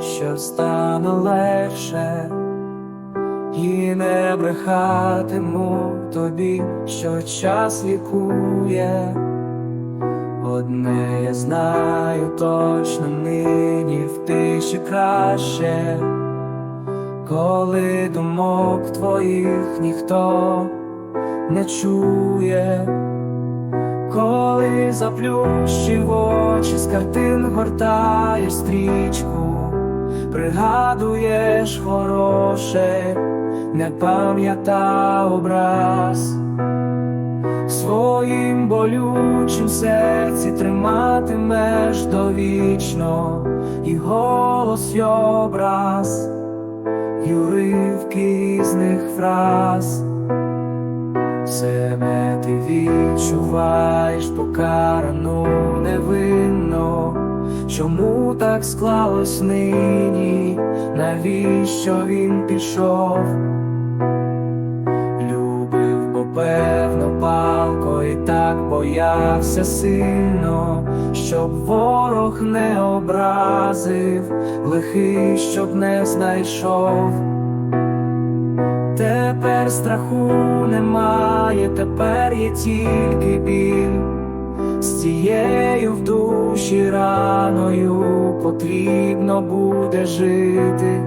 що стане легше, і не брехатиму тобі, що час лікує. Одне я знаю точно нині в тиші краще, коли думок твоїх ніхто не чує, коли заплющив очі з картин гортаєш стрічку, пригадуєш хороше, не пам'ята образ. Своїм болючим серці триматимеш довічно і голос й образ, і уривки з них фраз. Себе ти відчуваєш покарану невинно, чому так склалось нині, навіщо він пішов? Любив, бо певно палко і так боявся сильно, щоб ворог не образив, лихий, щоб не знайшов. Тепер страху немає, тепер є тільки біль. З цією в душі раною потрібно буде жити.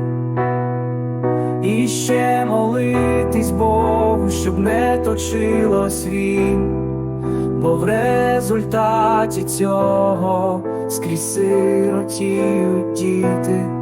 І ще молитись Богу, щоб не точилось він, бо в результаті цього скрізь сиротіють діти.